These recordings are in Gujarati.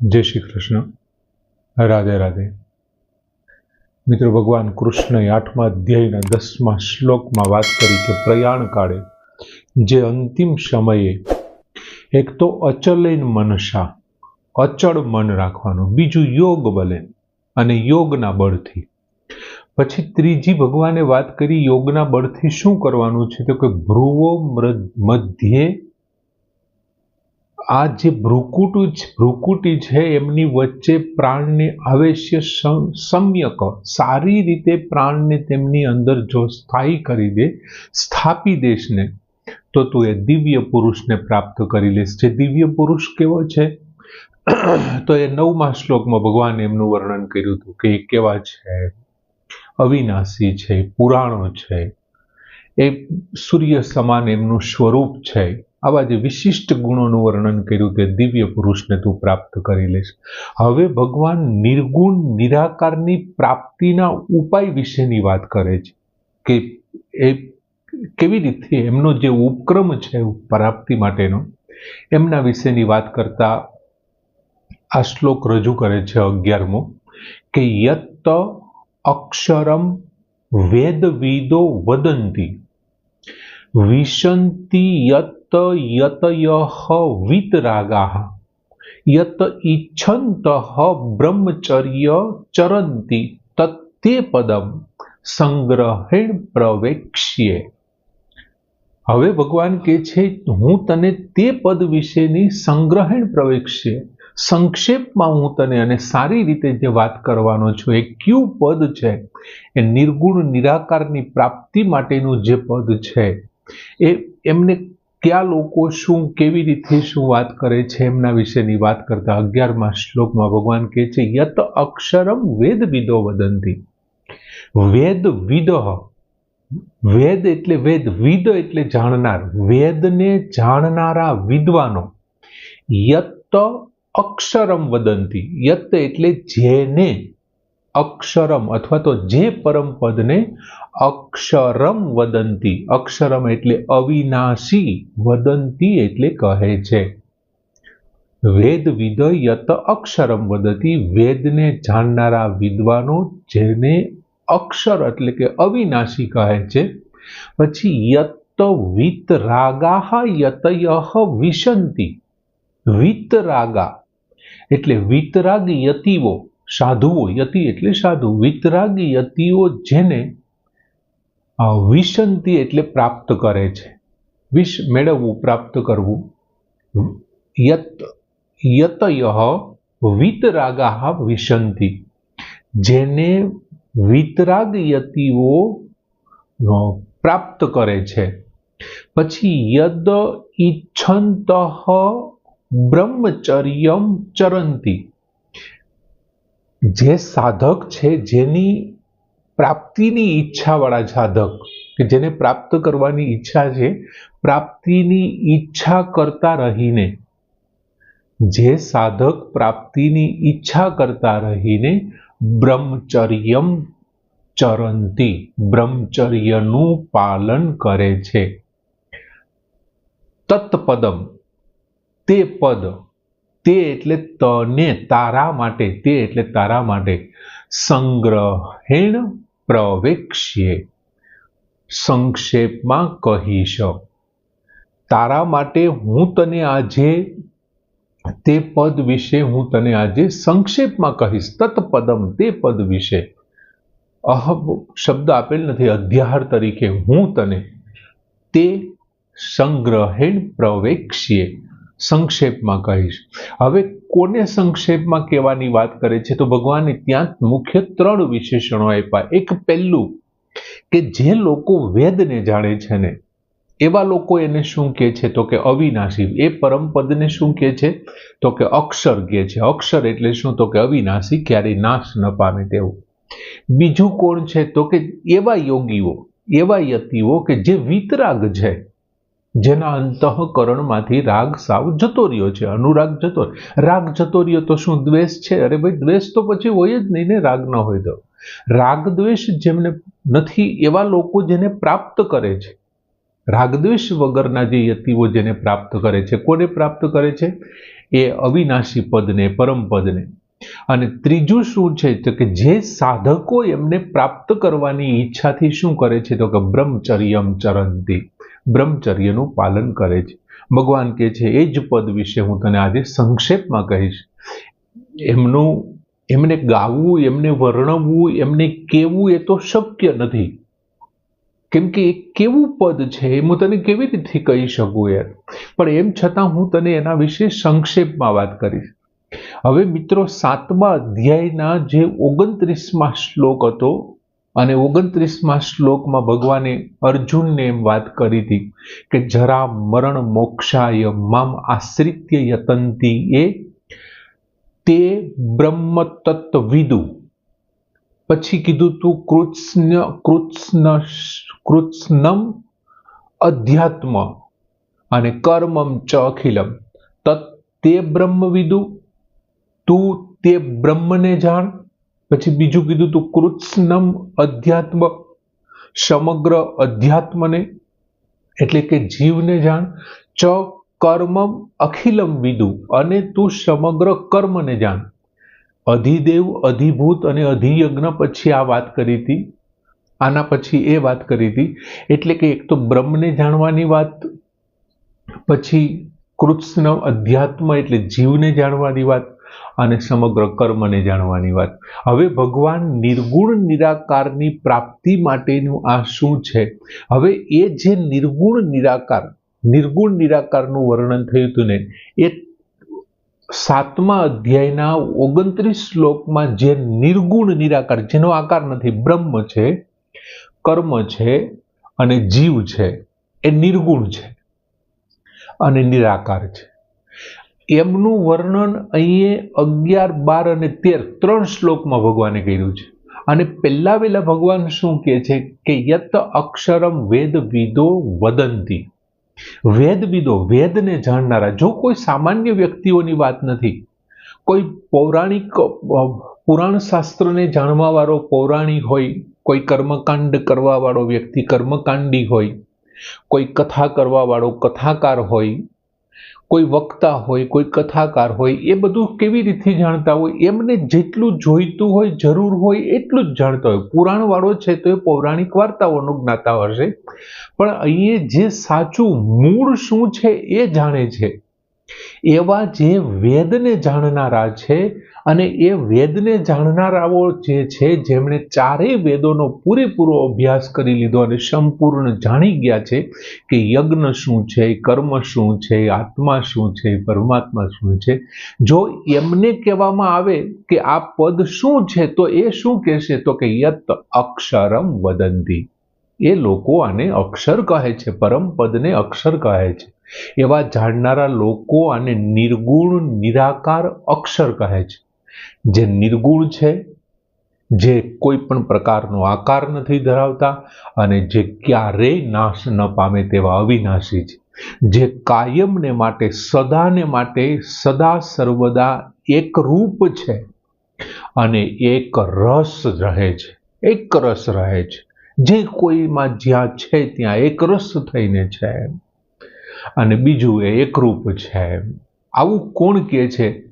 જય શ્રી કૃષ્ણ. રાધે રાધે. મિત્રો, ભગવાન કૃષ્ણએ આઠમા અધ્યાયના દસમા શ્લોકમાં વાત કરી કે પ્રયાણ કાળે જે અંતિમ સમયે એક તો અચલેન મનસા, અચળ મન રાખવાનું, બીજું યોગ બલે અને યોગના બળથી. પછી ત્રીજી ભગવાને વાત કરી યોગના બળથી શું કરવાનું છે? તો કે ભ્રુવો મધ્યે આ જે ભ્રુકુટી ભ્રુકુટી છે, એમની વચ્ચે પ્રાણને આવેશ્ય સમ- સમ્યક, સારી રીતે પ્રાણને તેમની અંદર જો સ્થાયી કરી દે, સ્થાપી દેશને તો તું એ દિવ્ય પુરુષને પ્રાપ્ત કરી લેશ. જે દિવ્ય પુરુષ કેવો છે? તો એ નવમા શ્લોકમાં ભગવાને એમનું વર્ણન કર્યું હતું કે એ કેવા છે? અવિનાશી છે, પુરાણો છે, એ સૂર્ય સમાન એમનું સ્વરૂપ છે. આવા જે વિશિષ્ટ ગુણોનું વર્ણન કર્યું તે દિવ્ય પુરુષને તું પ્રાપ્ત કરી લઈશ. હવે ભગવાન નિર્ગુણ, નિરાકારની પ્રાપ્તિના ઉપાય વિશેની વાત કરે છે કે એ કેવી રીતે એમનો જે ઉપક્રમ છે પ્રાપ્તિ માટેનો, એમના વિશેની વાત કરતા આ શ્લોક રજૂ કરે છે અગિયારમો, કે યત અક્ષરમ વેદવિદો વદંતી. વિશંતિ યત યતયઃ વિતરાગા યત ઇચ્છંત બ્રહ્મચર્ય ચરંતિ તત્તે પદમ સંગ્રહેણ પ્રવેક્ષ્યે હવે ભગવાન કહે છે, હું તને તે પદ વિશેની સંગ્રહેણ પ્રવેક્ષ્ય, સંક્ષેપમાં હું તને અને સારી રીતે જે વાત કરવાનો છું, એ કયું પદ છે? એ નિર્ગુણ નિરાકારની પ્રાપ્તિ માટેનું જે પદ છે એ એમને ક્યાં લોકો શું, કેવી રીતે શું વાત કરે છે એમના વિશેની વાત કરતા અગિયારમા શ્લોકમાં ભગવાન કહે છે, યત અક્ષરમ વેદ વિદો વદંતી. વેદ વિદ વેદ એટલે વેદ વિદ એટલે જાણનાર, વેદને જાણનારા વિદ્વાનો. યત અક્ષરમ વદંતી, યત એટલે જેને અક્ષરમ અથવા તો જે પરમ પદને અક્ષરમ વદંતી. અક્ષરમ એટલે અવિનાશી, વદંતી એટલે કહે છે. વેદ વિદયત અક્ષરમ વદતી. વેદને જાણનારા વિદ્વાનો જેને અક્ષર એટલે કે અવિનાશી કહે છે. પછી યત વિતરાગા યતયઃ વિશંતિ. વિતરાગા એટલે વિતરાગ યતિઓ સાધુઓ યતિ એટલે સાધુ, વિતરાગ યતિઓ જેને વિસંતિ એટલે પ્રાપ્ત કરે છે. વિશ મેળવવું, પ્રાપ્ત કરવું. યત, યતયઃ વિતરાગા વિશંતિ જેને વિતરાગ યતિઓ પ્રાપ્ત કરે છે. પછી યદ ઈચ્છંત બ્રહ્મચર્યમ ચરંતી. જે સાધક છે, જેની પ્રાપ્તિની ઈચ્છાવાળા સાધક, કે જેને પ્રાપ્ત કરવાની ઈચ્છા છે, પ્રાપ્તિની ઈચ્છા કરતા રહીને, જે સાધક પ્રાપ્તિની ઈચ્છા કરતા રહીને બ્રહ્મચર્યમ ચરંતી, બ્રહ્મચર્યનું પાલન કરે છે. તત્પદમ, તે પદ તે એટલે તને તારા માટે, તે એટલે તારા માટે. સંગ્રહેણ પ્રવેક્ષ્યે. સંક્ષેપમાં કહીશ તારા માટે હું તને આજે, તે પદ વિશે હું તને આજે સંક્ષેપમાં કહીશ. તત્પદમ તે પદ વિશે. અહ શબ્દ આપેલ નથી, અધ્યાહાર તરીકે હું તને, તે સંગ્રહેણ પ્રવેક્ષ્યે. સંક્ષેપમાં કહીશ. હવે કોને સંક્ષેપમાં કહેવાની વાત કરે છે? તો ભગવાને ત્યાં મુખ્ય ત્રણ વિશેષણો આપ્યા. એક પહેલું કે જે લોકો વેદને જાણે છે ને, એવા લોકો એને શું કહે છે? તો કે અવિનાશી. એ પરમ પદને શું કહે છે? તો કે અક્ષર કહે છે. અક્ષર એટલે શું? તો કે અવિનાશી, ક્યારેય નાશ ન પામે તેવું બીજું કોણ છે? તો કે એવા યોગીઓ, એવા યતિઓ કે જે વિતરાગ છે. જેના અંતઃકરણમાંથી રાગ સાવ જતો રહ્યો છે, અનુરાગ જતો રાગ જતો રહ્યો તો શું દ્વેષ છે? અરે ભાઈ, દ્વેષ તો પછી હોય જ નહીં ને, રાગ ન હોય તો. રાગ દ્વેષ જેમને નથી, એવા લોકો જેને પ્રાપ્ત કરે છે. રાગદ્વેષ વગરના જે યતિઓ જેને પ્રાપ્ત કરે છે, કોને પ્રાપ્ત કરે છે? એ અવિનાશી પદને, પરમ અને ત્રીજું શું છે? તો કે જે સાધકો એમને પ્રાપ્ત કરવાની ઈચ્છાથી શું કરે છે? તો કે બ્રહ્મચર્યમ ચરંતી. બ્રહ્મચર્યનું પાલન કરે છે. ભગવાન કે છે, એ જ પદ વિશે હું તને આજે સંક્ષેપમાં કહીશ. એમનું, એમને ગાવું, એમને વર્ણવવું, એમને કેવું એ તો શક્ય નથી. કેમ કે એ કેવું પદ છે એ હું તને કેવી રીતે કહી શકું યાર? પણ એમ છતાં હું તને એના વિશે સંક્ષેપમાં વાત કરીશ. હવે મિત્રો, સાતમા અધ્યાયના જે ઓગણત્રીસમાં શ્લોક હતો અને ઓગણત્રીસમાં શ્લોકમાં ભગવાને અર્જુનને એમ વાત કરી હતી કે, જરા મરણ મોક્ષાય મામ આશ્રિત્ય યતંતી એ તે બ્રહ્મ તત્વિદુ પછી કીધું, તું કૃત્સ્ન કૃત્સ્ન, કૃત્સ્નમ અધ્યાત્મ અને કર્મમ ચ અખિલમ. તત્ તે બ્રહ્મવિદુ? તું તે બ્રહ્મને જાણ? પછી બીજું કીધું તું કૃત્સ્નમ અધ્યાત્મ, સમગ્ર અધ્યાત્મને, એટલે કે જીવને જાણ, ચ કર્મમ અખિલમ વિદુ, અને તું સમગ્ર કર્મને જાણ. અધિદેવ, અધિભૂત અને અધિયજ્ઞ પછી આ વાત કરી હતી. આના પછી એ વાત કરી હતી. એટલે કે એક તો બ્રહ્મને જાણવાની વાત, પછી કૃત્સ્ન અધ્યાત્મ એટલે જીવને જાણવાની વાત અને સમગ્ર કર્મને જાણવાની વાત. હવે ભગવાન નિર્ગુણ નિરાકારની પ્રાપ્તિ માટેનું આ શું છે? હવે એ જે નિર્ગુણ નિરાકાર, નિર્ગુણ નિરાકારનું વર્ણન થયું હતું ને, એ સાતમા અધ્યાયના ઓગણત્રીસ શ્લોકમાં જે નિર્ગુણ નિરાકાર, જેનો આકાર નથી, બ્રહ્મ છે, કર્મ છે અને જીવ છે, એ નિર્ગુણ છે અને નિરાકાર છે. એમનું વર્ણન અહીંયા અગિયાર, બાર અને તેર ત્રણ શ્લોકમાં ભગવાને કર્યું છે. અને પહેલા વહેલા ભગવાન શું કહે છે કે યત અક્ષરમ વેદ વિદો વદંતી. વેદવિદો વેદને જાણનારા, જો કોઈ સામાન્ય વ્યક્તિઓની વાત નથી, કોઈ પૌરાણિક પુરાણ શાસ્ત્રને જાણવાવાળો પૌરાણિક હોય, કોઈ કર્મકાંડ કરવાવાળો વ્યક્તિ, કર્મકાંડી હોય, કોઈ કથા કરવાવાળો કથાકાર હોય કોઈ વક્તા હોય, કોઈ કથાકાર હોય, એ બધું કેવી રીતે જાણતા હોય, એમને જેટલું જોઈતું હોય, જરૂર હોય, એટલું જ જાણતા હોય. પુરાણવાળો છે તો એ પૌરાણિક વાર્તાઓનું જ્ઞાતા હશે પણ અહીંયા જે સાચું મૂળ શું છે એ જાણે છે. એવા જે વેદને જાણનારા છે અને એ વેદને જાણનારાઓ જે છે, જેમણે ચારેય વેદોનો પૂરેપૂરો અભ્યાસ કરી લીધો અને સંપૂર્ણ જાણી ગયા છે કે યજ્ઞ શું છે, કર્મ શું છે, આત્મા શું છે, પરમાત્મા શું છે, જો એમને કહેવામાં આવે કે આ પદ શું છે, તો એ શું કહેશે? તો કે યત અક્ષરમ વદંતી. એ લોકો આને અક્ષર કહે છે, પરમ પદને અક્ષર કહે છે. એવા જાણનારા લોકો આને નિર્ગુણ, નિરાકાર અક્ષર કહે છે. જે નિર્ગુણ છે, જે કોઈ પણ પ્રકારનો આકાર નથી ધરાવતા અને જે ક્યારેય નાશ ન પામે તેવા અવિનાશી છે. જે કાયમને માટે, સદાને માટે, સદા સર્વદા એક રૂપ છે અને એક રસ રહે છે. એક રસ રહે છે. જે કોઈમાં જ્યાં છે ત્યાં એક રસ થઈને છે. અને બીજું એ એકરૂપ છે. આવું કોણ કહે છે?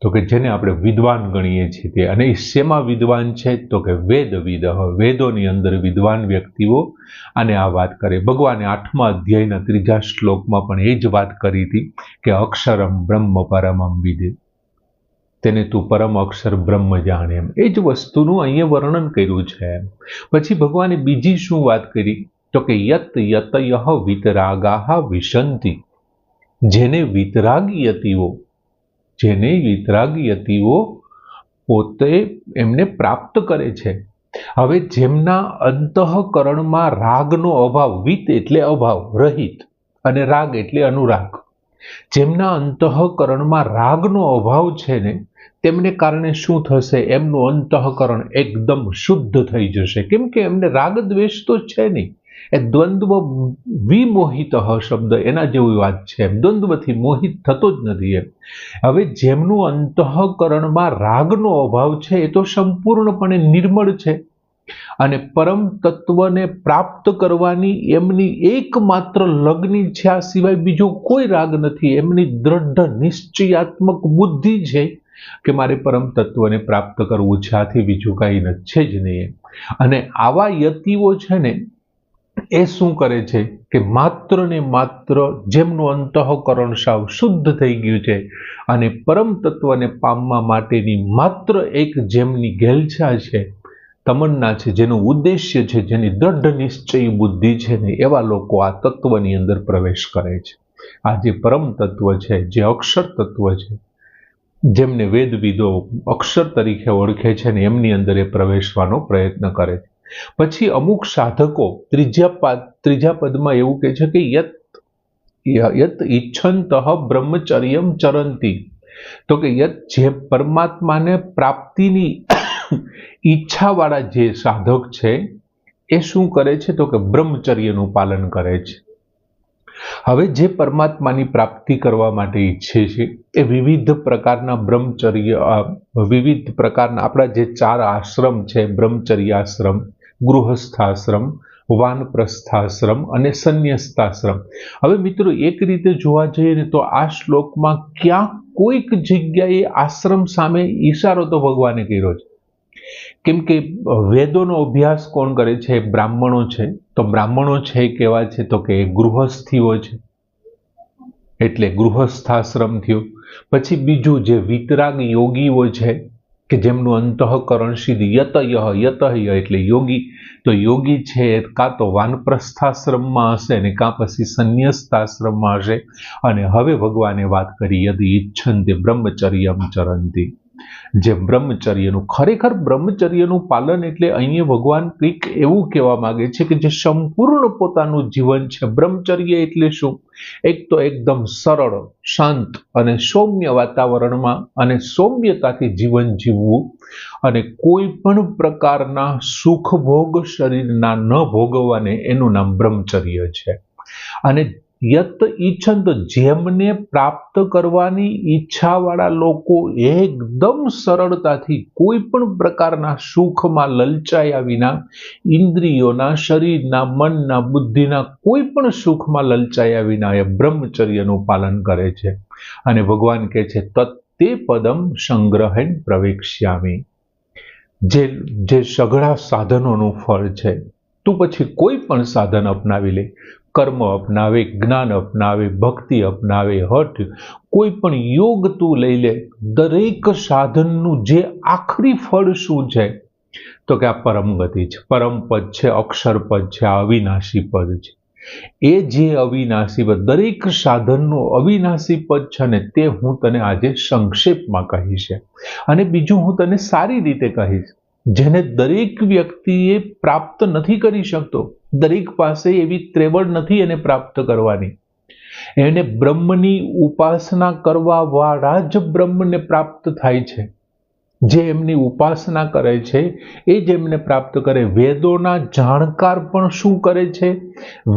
તો કે જેને આપણે વિદ્વાન ગણીએ છીએ તે. અને એ શેમાં વિદ્વાન છે? તો કે વેદ વિદ વેદોની અંદર વિદ્વાન વ્યક્તિઓ, અને આ વાત કરે. ભગવાને આઠમા અધ્યાયના ત્રીજા શ્લોકમાં પણ એ જ વાત કરી હતી કે અક્ષરમ બ્રહ્મ પરમમ વિદે. તેને તું પરમ અક્ષર બ્રહ્મ જાણે એમ. એ જ વસ્તુનું અહીંયા વર્ણન કર્યું છે પછી ભગવાને બીજી શું વાત કરી? તો કે યત યતયહ વિતરાગા વિશંતિ. જેને વિતરાગી યતિઓ જેને વિતરાગી યતિઓ પોતે એમને પ્રાપ્ત કરે છે. હવે જેમના અંતઃકરણમાં રાગનો અભાવ, વિત એટલે અભાવ, રહિત અને રાગ એટલે અનુરાગ. જેમના અંતઃકરણમાં રાગનો અભાવ છે ને, તેમને કારણે શું થશે? એમનું અંતઃકરણ એકદમ શુદ્ધ થઈ જશે. કેમ કે એમને રાગ દ્વેષ તો છે નહીં. એ દ્વંદ્વ વિમોહિત શબ્દ એના જેવી વાત છે એમ. દ્વંદ્વથી મોહિત થતો જ નથી એમ. હવે જેમનું અંતઃકરણમાં રાગનો અભાવ છે એ તો સંપૂર્ણપણે નિર્મળ છે. અને પરમ તત્વને પ્રાપ્ત કરવાની એમની એકમાત્ર લગ્ન ઈચ્છા સિવાય બીજો કોઈ રાગ નથી. એમની દ્રઢ નિશ્ચયાત્મક બુદ્ધિ છે કે મારે પરમ તત્વને પ્રાપ્ત કરવું છે. આથી બીજું કાંઈ છે જ નહીં અને આવા યતિઓ છે ને એ શું કરે છે કે માત્ર ને માત્ર જેમનું અંતઃકરણ સાવ શુદ્ધ થઈ ગયું છે અને પરમ તત્વને પામવા માટેની માત્ર એક જેમની ગેલછા છે, તમન્ના છે, જેનું ઉદ્દેશ્ય છે, જેની દ્રઢ નિશ્ચયી બુદ્ધિ છે ને એવા લોકો આ તત્વની અંદર પ્રવેશ કરે છે. આ જે પરમ તત્વ છે, જે અક્ષર તત્વ છે, જેમને વેદવિદો અક્ષર તરીકે ઓળખે છે ને એમની અંદર એ પ્રવેશવાનો પ્રયત્ન કરે છે. પછી અમુક સાધકો ત્રીજા પાદ, ત્રીજા પદમાં એવું કહે છે કે યત યત ઈચ્છંતઃ બ્રહ્મચર્યમ ચરંતી. તો કે યત જે પરમાત્માને પ્રાપ્તિની ઈચ્છાવાળા જે સાધક છે, એ શું કરે છે? તો કે બ્રહ્મચર્યનું પાલન કરે છે. હવે જે પરમાત્માની પ્રાપ્તિ કરવા માટે ઈચ્છે છે, એ વિવિધ પ્રકારના બ્રહ્મચર્ય વિવિધ પ્રકારના આપણા જે ચાર આશ્રમ છે, બ્રહ્મચર્યાશ્રમ ગૃહસ્થાશ્રમ, વાનપ્રસ્થાશ્રમ અને સંન્યસ્તાશ્રમ. હવે મિત્રો, એક રીતે જોવા જઈએ તો આ શ્લોકમાં ક્યાં કોઈક જગ્યાએ આશ્રમ સામે ઈશારો તો ભગવાને કર્યો છે કેમ કે વેદોનો અભ્યાસ કોણ કરે છે? બ્રાહ્મણો છે. તો બ્રાહ્મણો છે કેવા છે તો કે ગૃહસ્થીઓ છે. એટલે ગૃહસ્થાશ્રમ થયો. પછી બીજું જે વિતરાગ યોગીઓ છે કે જેમનું અંતઃકરણ સિદ્ધ યતય યતય એટલે યોગી. તો યોગી છે કાં તો વાનપ્રસ્થાશ્રમમાં હશે ને કાં પછી સંન્યસ્તાશ્રમમાં હશે. અને હવે ભગવાને વાત કરી, યદ ઈચ્છંતે બ્રહ્મચર્યમ ચરંતી. જે બ્રહ્મચર્યનું, ખરેખર બ્રહ્મચર્યનું પાલન એટલે અહીંયા ભગવાન કંઈક એવું કહેવા માગે છે કે જે સંપૂર્ણ પોતાનું જીવન છે. બ્રહ્મચર્ય એટલે શું? એક તો એકદમ સરળ, શાંત અને સૌમ્ય વાતાવરણમાં અને સૌમ્યતાથી જીવન જીવવું અને કોઈ પણ પ્રકારના સુખ ભોગ શરીરના ન ભોગવવાને એનું નામ બ્રહ્મચર્ય છે. અને યત ઈચ્છંત જેમને પ્રાપ્ત કરવાની ઈચ્છાવાળા લોકો એકદમ સરળતાથી કોઈ પણ પ્રકારના સુખમાં લલચાયા વિના ઇન્દ્રિયોના શરીરના મનના બુદ્ધિના કોઈ પણ સુખમાં લલચાયા વિના એ બ્રહ્મચર્યનું પાલન કરે છે. અને ભગવાન કહે છે, તત્તે પદમ સંગ્રહેન પ્રવેક્ષ્યામી. જે જે સઘળા સાધનોનું ફળ છે, તું પછી કોઈ પણ સાધન અપનાવી લે. કર્મ અપનાવે, જ્ઞાન અપનાવે, ભક્તિ અપનાવે, હઠ કોઈ પણ યોગ તું લઈ લે, દરેક સાધનનું જે આખરી ફળ શું છે? તો કે આ પરમ ગતિ છે. પરમ પદ છે, અક્ષર પદ છે, આ અવિનાશી પદ છે. એ જે અવિનાશી પદ, દરેક સાધનનું અવિનાશી પદ છે ને, તે હું તને આજે સંક્ષેપમાં કહીશ. અને બીજું હું તને સારી રીતે કહીશ. જેને દરેક વ્યક્તિએ પ્રાપ્ત નથી કરી શકતો, દરેક પાસે એવી ત્રેવડ નથી એને પ્રાપ્ત કરવાની. એને બ્રહ્મની ઉપાસના કરવા વાળા જ બ્રહ્મને પ્રાપ્ત થાય છે. જે એમની ઉપાસના કરે છે, એ જ એમને પ્રાપ્ત કરે. વેદોના જાણકાર પણ શું કરે છે?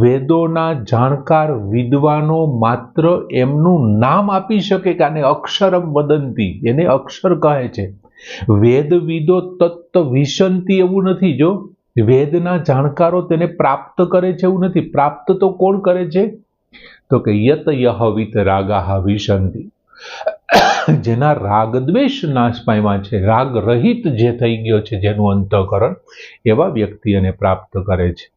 વેદોના જાણકાર વિદ્વાનો માત્ર એમનું નામ આપી શકે કે આને અક્ષરમ વદંતી, એને અક્ષર કહે છે. વેદવિદો તત્વ વિશંતિ એવું નથી, જો? વેદના જાણકારો તેને પ્રાપ્ત કરે છે એવું નથી. પ્રાપ્ત તો કોણ કરે છે? તો કે યત યહવિત રાગા વિશંતિ. જેના રાગ દ્વેષ નાશ પામ્યા છે, રાગ રહિત જે થઈ ગયો છે, જેનું અંતકરણ એવા વ્યક્તિ એને પ્રાપ્ત કરે છે.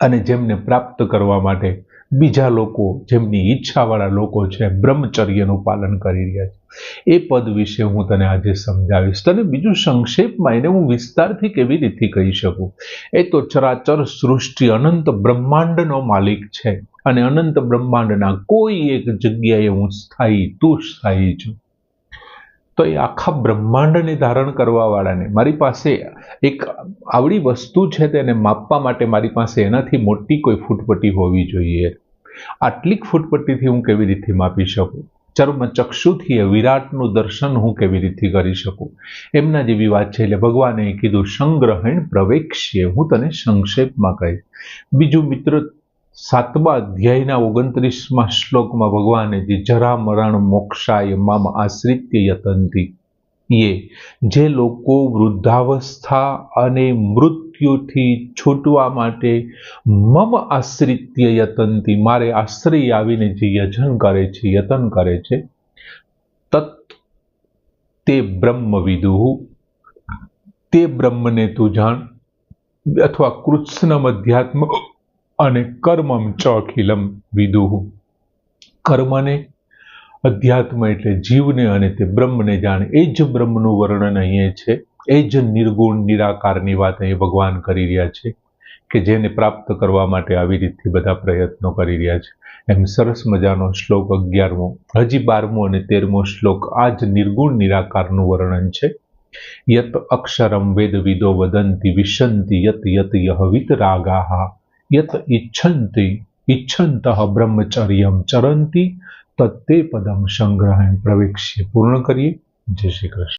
અને જેમને પ્રાપ્ત કરવા માટે બીજા લોકો, જેમની ઈચ્છાવાળા લોકો છે, બ્રહ્મચર્યનું પાલન કરી રહ્યા છે. એ પદ વિશે હું તને આજે સમજાવીશ. તને બીજું સંક્ષેપમાં એને હું વિસ્તારથી કેવી રીતે કહી શકું? એ તો ચરાચર સૃષ્ટિ અનંત બ્રહ્માંડનો માલિક છે અને અનંત બ્રહ્માંડના કોઈ એક જગ્યાએ હું સ્થાયી, તું સ્થાયી છું. તો એ આખા બ્રહ્માંડને ધારણ કરવા વાળાને મારી પાસે એક આવડી વસ્તુ છે તેને માપવા માટે મારી પાસે એનાથી મોટી કોઈ ફૂટપટ્ટી હોવી જોઈએ. આટલીક ફૂટપટ્ટીથી હું કેવી રીતે માપી શકું? ચર્મ ચક્ષુથી એ વિરાટનું દર્શન હું કેવી રીતે કરી શકું? એમના જેવી વાત છે એટલે ભગવાને કીધું, સંગ્રહણ પ્રવેક્ષ્ય. હું તને સંક્ષેપમાં કહીશ. બીજું મિત્ર, સાતમા અધ્યાયના ઓગણત્રીસમાં શ્લોકમાં ભગવાને જે જરા મરણ મોક્ષાય મામ આશ્રિત્ય યતનથી એ, જે લોકો વૃદ્ધાવસ્થા અને મૃત્યુથી છૂટવા માટે મમ આશ્રિત્ય યતનથી મારે આશ્રય આવીને જે યજન કરે છે, યતન કરે છે, તત્ તે બ્રહ્મ વિદુ તે બ્રહ્મને તું જાણ, અથવા કૃષ્ણમ અધ્યાત્મ અને કર્મમ ચોખિલમ વિદુ. કર્મને અધ્યાત્મ એટલે જીવને અને તે બ્રહ્મને જાણે. એ જ બ્રહ્મનું વર્ણન અહીંયા છે. એ જ નિર્ગુણ, નિરાકારની વાત અહીં ભગવાન કરી રહ્યા છે કે જેને પ્રાપ્ત કરવા માટે આવી રીતથી બધા પ્રયત્નો કરી રહ્યા છે. એમ સરસ મજાનો શ્લોક અગિયારમો, હજી બારમો અને તેરમો શ્લોક આ જ નિર્ગુણ, નિરાકારનું વર્ણન છે. યત અક્ષરમ વેદવિદો વદંતી વિશંતિ યત યત યહ રાગાહા યત ઇચ્છંતિ ઇચ્છંત બ્રહ્મચર્યમ ચરંતી, તત્તે પદમ સંગ્રહ પ્રવેક્ષ્ય. પૂર્ણ કરીએ. જય શ્રી કૃષ્ણ.